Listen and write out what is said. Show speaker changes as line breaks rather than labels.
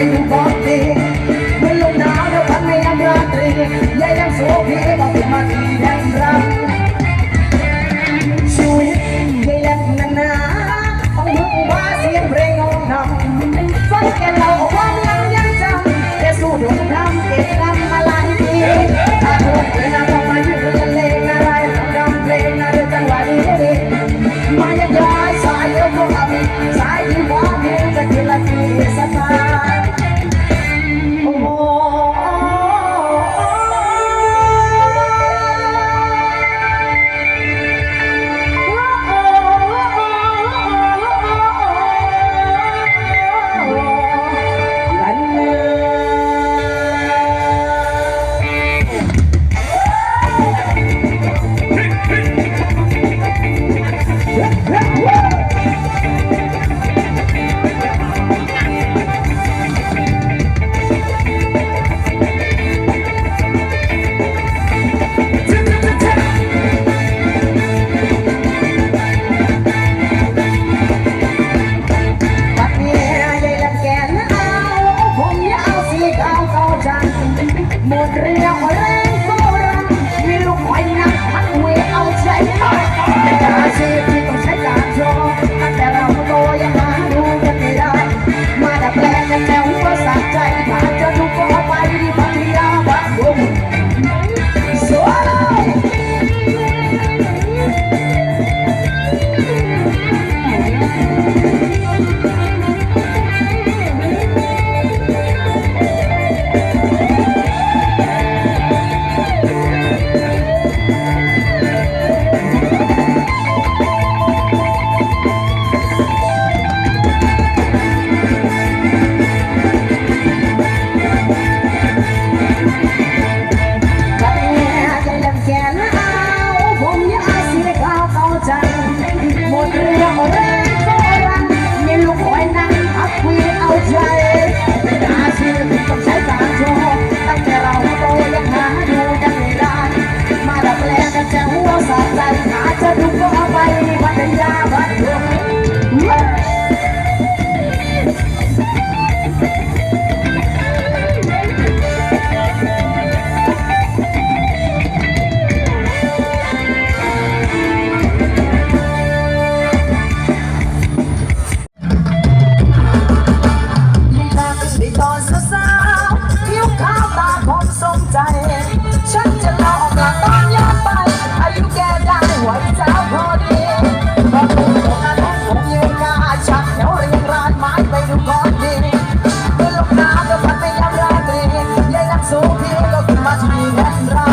ได้อยู่บอดีเมื่อลมหนาวเดี๋ยวพันในยามราตรียายยังโสพีก็เป็นมาที่แห่งรักชีวิตยังแลกนานาต้องมึงว่าเสียงเพลงงงนำฟังแกเราความยังยังจำแต่สู้ดวงทำเก็บกำมาหลายปีถ้าทุกเวลาต้องมายู่กันเลงอะไรต้องดำเพลงนะเรื่องจังหวะดีดีมายังย้ายสายเดียวก็ทำสายที่ว่า หม Tokyo, los más miran